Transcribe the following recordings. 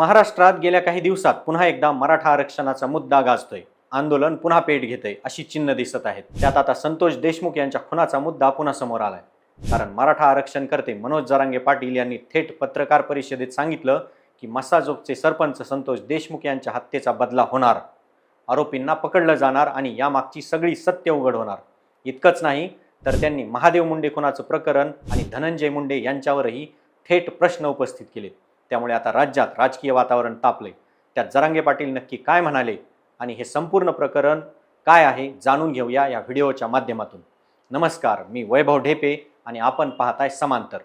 महाराष्ट्रात गेल्या काही दिवसात पुन्हा एकदा मराठा आरक्षणाचा मुद्दा गाजतोय. आंदोलन पुन्हा पेट घेतंय अशी चिन्ह दिसत आहेत. त्यात आता संतोष देशमुख यांच्या खुनाचा मुद्दा पुन्हा समोर आलाय. कारण मराठा आरक्षण करते मनोज जरांगे पाटील यांनी थेट पत्रकार परिषदेत सांगितलं की मसाजोगचे सरपंच संतोष देशमुख यांच्या हत्येचा बदला होणार. आरोपींना पकडलं जाणार आणि यामागची सगळी सत्य उघड होणार. इतकंच नाही तर त्यांनी महादेव मुंडे खुनाचं प्रकरण आणि धनंजय मुंडे यांच्यावरही थेट प्रश्न उपस्थित केलेत. त्यामुळे आता राज्यात राजकीय वातावरण तापले त्यात जरांगे पाटील नक्की काय म्हणाले आणि हे संपूर्ण प्रकरण काय आहे जाणून घेऊया या व्हिडिओच्या माध्यमातून. नमस्कार मी वैभव ढेपे आणि आपण पाहताय समांतर.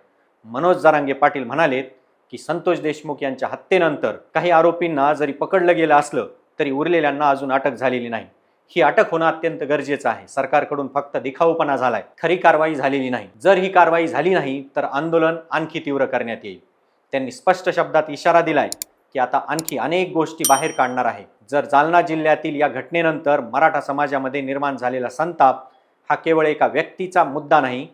मनोज जरांगे पाटील म्हणालेत की संतोष देशमुख यांच्या हत्येनंतर काही आरोपींना जरी पकडलं गेलं असलं तरी उरलेल्यांना अजून अटक झालेली नाही. ही अटक होणं अत्यंत गरजेचं आहे. सरकारकडून फक्त दिखाऊपणा झालाय. खरी कारवाई झालेली नाही. जर ही कारवाई झाली नाही तर आंदोलन आणखी तीव्र करण्यात येईल. त्यांनी स्पष्ट शब्दात इशारा दिलाय की आता आणखी अनेक गोष्टी बाहेर काढणार आहे. जर जालना जिल्ह्यातील या घटनेनंतर मराठा समाजामध्ये निर्माण झालेला संताप हा केवळ एका व्यक्तीचा मुद्दा नाही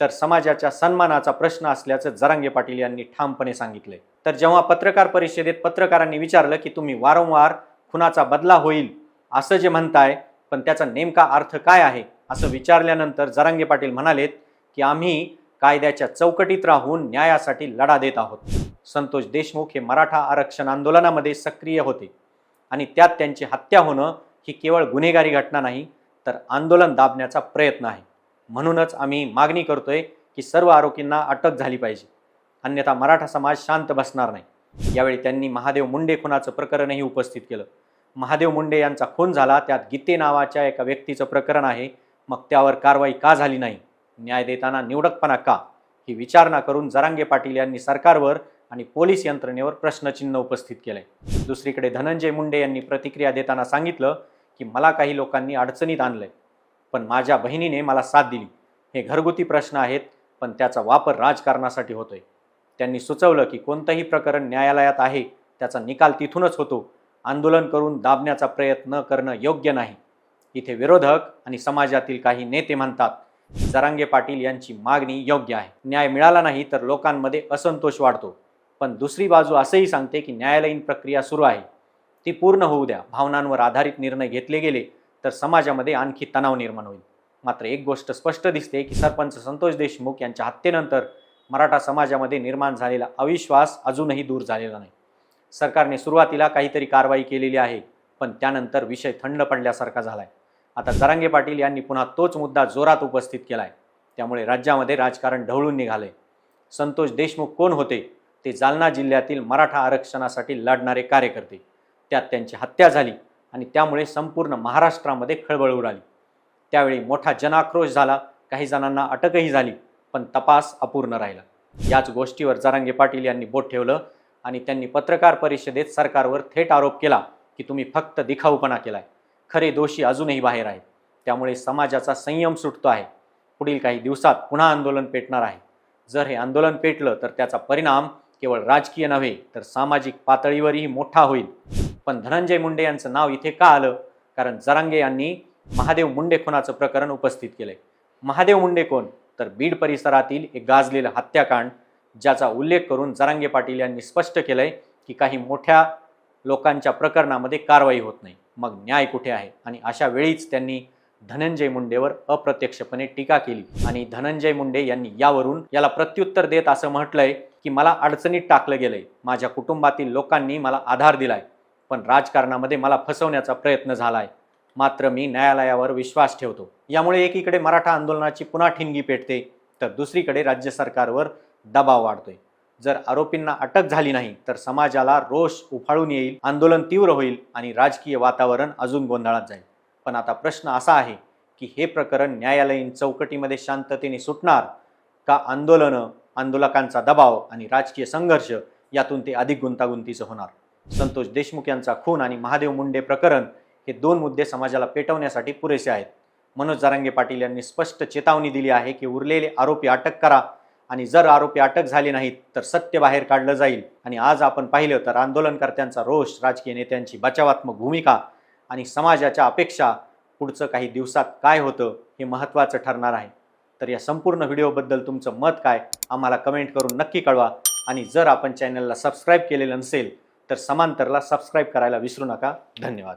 तर समाजाच्या सन्मानाचा प्रश्न असल्याचं जरांगे पाटील यांनी ठामपणे सांगितले तर जेव्हा पत्रकार परिषदेत पत्रकारांनी विचारलं की तुम्ही वारंवार खुनाचा बदला होईल असं जे म्हणताय पण त्याचा नेमका अर्थ काय आहे असं विचारल्यानंतर जरांगे पाटील म्हणालेत की आम्ही कायद्याच्या चौकटीत राहून न्यायासाठी लढा देत आहोत. संतोष देशमुख हे मराठा आरक्षण आंदोलनामध्ये सक्रिय होते आणि त्यात त्यांची हत्या होणं ही केवळ गुन्हेगारी घटना नाही तर आंदोलन दाबण्याचा प्रयत्न आहे. म्हणूनच आम्ही मागणी करतोय की सर्व आरोपींना अटक झाली पाहिजे. अन्यथा मराठा समाज शांत बसणार नाही. यावेळी त्यांनी महादेव मुंडे खुनाचं प्रकरणही उपस्थित केलं. महादेव मुंडे यांचा खून झाला त्यात गीते नावाच्या एका व्यक्तीचं प्रकरण आहे. मग त्यावर कारवाई का झाली नाही? न्याय देताना निवडकपणा का? ही विचारणा करून जरांगे पाटील यांनी सरकारवर आणि पोलीस यंत्रणेवर प्रश्नचिन्ह उपस्थित केले दुसरीकडे धनंजय मुंडे यांनी प्रतिक्रिया देताना सांगितलं की मला काही लोकांनी अडचणीत आणलंय पण माझ्या बहिणीने मला साथ दिली. हे घरगुती प्रश्न आहेत पण त्याचा वापर राजकारणासाठी होतोय. त्यांनी सुचवलं की कोणतंही प्रकरण न्यायालयात आहे त्याचा निकाल तिथूनच होतो. आंदोलन करून दाबण्याचा प्रयत्न करणं योग्य नाही. इथे विरोधक आणि समाजातील काही नेते म्हणतात जरांगे पाटील यांची मागणी योग्य आहे. न्याय मिळाला नाही तर लोकांमध्ये असंतोष वाढतो. पण दुसरी बाजू असंही सांगते की न्यायालयीन प्रक्रिया सुरू आहे. ती पूर्ण होऊ द्या. भावनांवर आधारित निर्णय घेतले गेले तर समाजामध्ये आणखी तणाव निर्माण होईल. मात्र एक गोष्ट स्पष्ट दिसते की सरपंच संतोष देशमुख यांच्या हत्येनंतर मराठा समाजामध्ये निर्माण झालेला अविश्वास अजूनही दूर झालेला नाही. सरकारने सुरुवातीला काहीतरी कारवाई केलेली आहे पण त्यानंतर विषय थंड पडल्यासारखा झाला आहे आता जरांगे पाटील यांनी पुन्हा तोच मुद्दा जोरात उपस्थित केला आहे त्यामुळे राज्यामध्ये राजकारण ढवळून आहे संतोष देशमुख कोण होते? ते जालना जिल्ह्यातील मराठा आरक्षणासाठी लढणारे कार्यकर्ते. त्यात त्यांची हत्या झाली आणि त्यामुळे संपूर्ण महाराष्ट्रामध्ये खळबळ उडाली. त्यावेळी मोठा जनाक्रोश झाला. काही जणांना अटकही झाली पण तपास अपूर्ण राहिला. याच गोष्टीवर जरांगे पाटील यांनी बोट ठेवलं आणि त्यांनी पत्रकार परिषदेत सरकारवर थेट आरोप केला की तुम्ही फक्त दिखाऊपणा केलाय. खरे दोषी अजूनही बाहेर आहेत. त्यामुळे समाजाचा संयम सुटतो आहे. पुढील काही दिवसात पुन्हा आंदोलन पेटणार आहे. जर हे आंदोलन पेटलं तर त्याचा परिणाम केवळ राजकीय नव्हे तर सामाजिक पातळीवरही मोठा होईल. पण धनंजय मुंडे यांचं नाव इथे का आलं? कारण जरांगे यांनी महादेव मुंडे खुनाचं प्रकरण उपस्थित केलंय. महादेव मुंडे कोण? तर बीड परिसरातील एक गाजलेलं हत्याकांड ज्याचा उल्लेख करून जरांगे पाटील यांनी स्पष्ट केलंय की काही मोठ्या लोकांच्या प्रकरणामध्ये कारवाई होत नाही. मग न्याय कुठे आहे? आणि अशा वेळीच त्यांनी धनंजय मुंडेवर अप्रत्यक्षपणे टीका केली. आणि धनंजय मुंडे यांनी यावरून याला प्रत्युत्तर देत असं म्हटलंय की मला अडचणीत टाकलं गेलंय. माझ्या कुटुंबातील लोकांनी मला आधार दिलाय. पण राजकारणामध्ये मला फसवण्याचा प्रयत्न झालाय. मात्र मी न्यायालयावर विश्वास ठेवतो. यामुळे एकीकडे मराठा आंदोलनाची पुन्हा ठिणगी पेटते तर दुसरीकडे राज्य सरकारवर दबाव वाढतोय. जर आरोपींना अटक झाली नाही तर समाजाला रोष उफाळून येईल आंदोलन तीव्र होईल आणि राजकीय वातावरण अजून गोंधळात जाईल. पण आता प्रश्न असा आहे की हे प्रकरण न्यायालयीन चौकटीमध्ये शांततेने सुटणार का आंदोलनं आंदोलकांचा दबाव आणि राजकीय संघर्ष यातून ते अधिक गुंतागुंतीचं होणार? संतोष देशमुख यांचा खून आणि महादेव मुंडे प्रकरण हे दोन मुद्दे समाजाला पेटवण्यासाठी पुरेसे आहेत. मनोज जारंगे पाटील यांनी स्पष्ट चेतावणी दिली आहे की उरलेले आरोपी अटक करा आणि जर आरोपी अटक झाले नाहीत तर सत्य बाहेर काढलं जाईल. आणि आज आपण पाहिलं तर आंदोलनकर्त्यांचा रोष राजकीय नेत्यांची बचावात्मक भूमिका आणि समाजाच्या अपेक्षा पुढचं काही दिवसात काय होतं हे महत्त्वाचं ठरणार आहे. तर या संपूर्ण व्हिडिओबद्दल तुमचं मत काय आम्हाला कमेंट करून नक्की कळवा. आणि जर आपण चॅनलला सबस्क्राईब केलेलं नसेल तर समांतरला सबस्क्राईब करायला विसरू नका. धन्यवाद.